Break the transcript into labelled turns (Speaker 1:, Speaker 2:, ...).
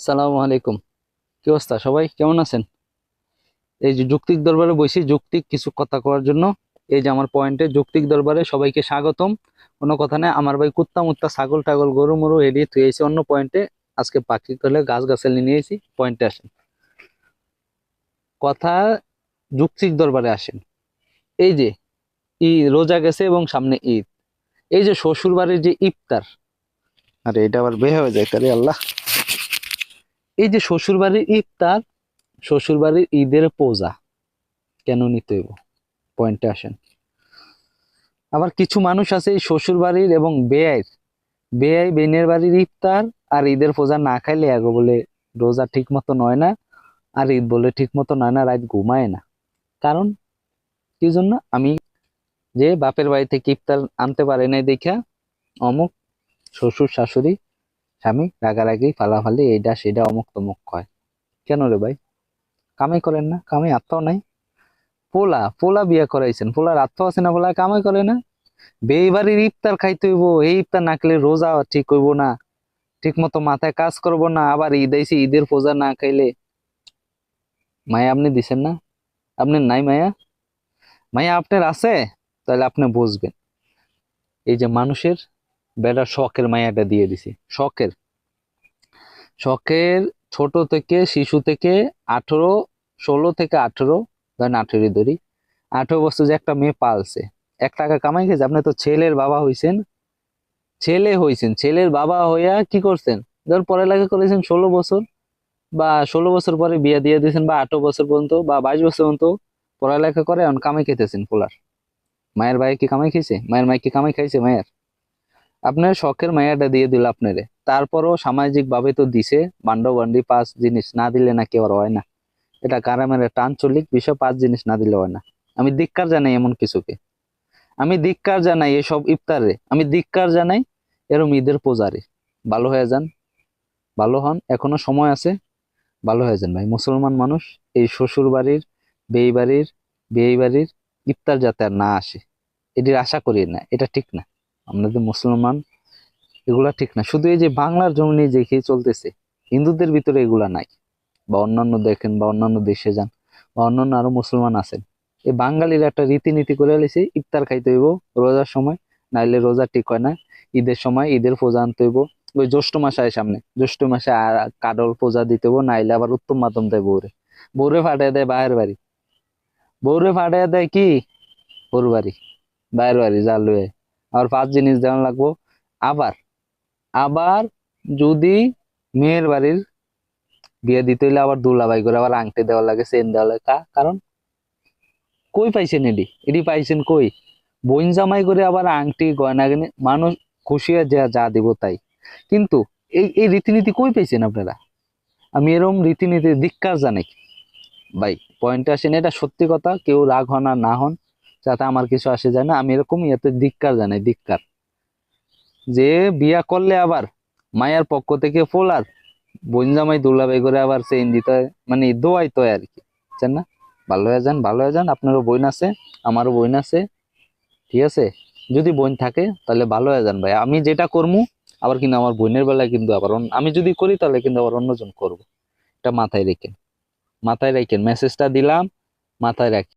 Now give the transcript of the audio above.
Speaker 1: সালামু আলাইকুম। কি অবস্থা? সবাই কেমন আছেন? এই যে যুক্তিক দরবারে বসি, যুক্তিক কিছু কথা কওয়ার জন্য। এই যে আমার পয়েন্টে যুক্তিক দরবারে সবাইকে স্বাগতম। কোনো কথা নেই। আমার ভাই কুত্তা মুত্তা, ছাগল টাগল, গরু মরু এড়িয়ে এসে অন্য পয়েন্টে আজকে পাখি করলে গাছ গাছালি নিয়ে এসি পয়েন্টে আসেন। কথা যুক্তিক দরবারে আসেন। এই যে ঈদ, রোজা গেছে এবং সামনে ঈদ। এই যে শ্বশুর বাড়ির যে ইফতার। আরে এটা আবার বের হয়ে যায়। তাহলে আল্লাহ। এই যে শ্বশুর বাড়ির ইফতার শ্বশুর বাড়ির ঈদের পূজা। কেন নিতে হইব? পয়েন্টে আসেন। আবার কিছু মানুষ আছে এই শ্বশুর বাড়ির এবং বেআইর। বেআই বেনের বাড়ির ইফতার আর ঈদের পূজা না খাইলে আগে বলে রোজা ঠিক মতো নয় না, আর ঈদ বলে ঠিক মতো নয় না, রাত ঘুমায় না। কারণ কি জন্য? আমি যে বাপের বাড়ি থেকে ইফতার আনতে পারে নাই দেখা, অমুক শ্বশুর শাশুড়ি স্বামী রাগারাগি, ফালাফালি এইটা সেটা অমুক তমুক কয়। কেন রে ভাই? কামাই করেন না কামাই আত্মাও নাই। পোলা পোলা বিয়া করাইছেন, পোলার আত্মা আছে না পোলা? কামাই করে না। বেই বাড়ির ইফতার খাইতে হইব, এই ইফতার না খেলে রোজা ঠিক হইব না। ঠিক মতো মাথায় কাজ করব না, আবার ঈদ আইসি ঈদের পূজা না খাইলে। মায়া আপনি দিছেন না? আপনি নাই মায়া? মায়া আপনার আছে? তাহলে আপনি বুঝবেন। এই যে মানুষের বেটা শখের মায়াটা দিয়ে দিছি। শখের। শখের ছোট থেকে শিশু থেকে আঠেরো, ষোলো থেকে আঠেরো, ধরেন আঠেরো ধরি, আঠেরো বছর যে একটা মেয়ে পালছে, এক টাকা কামাই গেছে আপনি তো ছেলের বাবা হইছেন। ছেলে হইছেন, ছেলের বাবা হইয়া কি করছেন? ধর পড়ালেখা করেছেন ষোলো বছর, বা ষোলো বছর পরে বিয়ে দিয়ে দিয়েছেন, বা আঠারো বছর পর্যন্ত, বা বাইশ বছর পর্যন্ত পড়ালেখা করে, এখন কামাই খেতেছেন পোলার। মায়ের ভাই কি কামাই খাইছে মায়ের মাই কি কামাই খাইছে? মায়ের। আপনার শখের মায়াটা দিয়ে দিল আপনারে। তারপরও সামাজিক ভাবে তো দিছে বান্ডবান্ডি পাঁচ জিনিস না দিলে না আর হয় না। এটা কারামের একটা আঞ্চলিক বিষয়, পাঁচ জিনিস না দিলে হয় না। আমি ধিক্কার জানাই এমন কিছুকে। আমি ধিক্কার জানাই এসব ইফতারে। আমি ধিক্কার জানাই এরম ঈদের পূজারে। ভালো হয়ে যান। ভালো হন। এখনও সময় আছে। ভালো হয়ে যান ভাই। মুসলমান মানুষ, এই শ্বশুর বাড়ির বেই বাড়ির বিয়ে বাড়ির ইফতার যাতে আর না আসে, এটির আশা করি না। এটা ঠিক না। আমাদের মুসলমান, এগুলা ঠিক না। শুধু এই যে বাংলার জমি যে খেয়ে চলতেছে, হিন্দুদের ভিতরে এগুলা নাই। বা অন্যান্য দেখেন বা অন্যান্য দেশে যান, বা অন্যান্য আরও মুসলমান আছেন, এই বাঙালির একটা রীতিনীতি করে এলেছে ইফতার খাইতে হইব রোজার সময়, নাইলে রোজা ঠিক হয় না, ঈদের সময় ঈদের পূজা আনতে হইব। ওই জ্যৈষ্ঠ মাস আয় সামনে, জ্যৈষ্ঠ মাসে আর কাডল পূজা দিতে হইব, নাইলে আবার উত্তম মাধ্যম দেয় বৌরে বৌরে ফাটাই দেয় বায়ের বাড়ি। বৌরে ফাটাই দেয় কি? বউর বাড়ি, বায়ের বাড়ি যা লুয়ে। আর পাঁচ জিনিস দেওয়া লাগবো। আবার আবার যদি মেয়ের বাড়ির বিয়ে দিতে হইলে আবার দুলাভাই করে, আবার আংটি দেওয়া লাগে চেন দেওয়া লাগে। কারণ কই পাইছেন এডি? এডি পাইছেন কই? বোন জামাই করে আবার আংটি, গয়না কিনে মানুষ খুশি যা যা দিব তাই। কিন্তু এই এই রীতিনীতি কই পাইছেন আপনারা? আমি এরম রীতিনীতি ধিক্কার জানাই। ভাই পয়েন্টে আসেন, এটা সত্যি কথা, কেউ রাগ হন আর না হন। যাতে আমার কিছু আসে যায় না, আমি এরকম ইয়াতে ধিক্কার জানাই, ধিক্কার। যে বিয়া করলে আবার মায়ের পক্ষ থেকে ফোলার বোন জামাই দুলাভাই করে আবার চেইন দিতে মানে দোয়াইতে হয় আর কি। বুঝছেন না? ভালো হয়ে যান, ভালো হয়ে যান, আপনারও বোন আছে, আমারও বোন আছে, ঠিক আছে? যদি বোন থাকে তাহলে ভালো হয়ে যান ভাই। আমি যেটা করব আবার কিন্তু আমার বোনের বেলায় কিন্তু আবার আমি যদি করি তাহলে কিন্তু আবার অন্যজন করব। এটা মাথায় রেখেন, মাথায় রাখেন। মেসেজটা দিলাম, মাথায় রাখি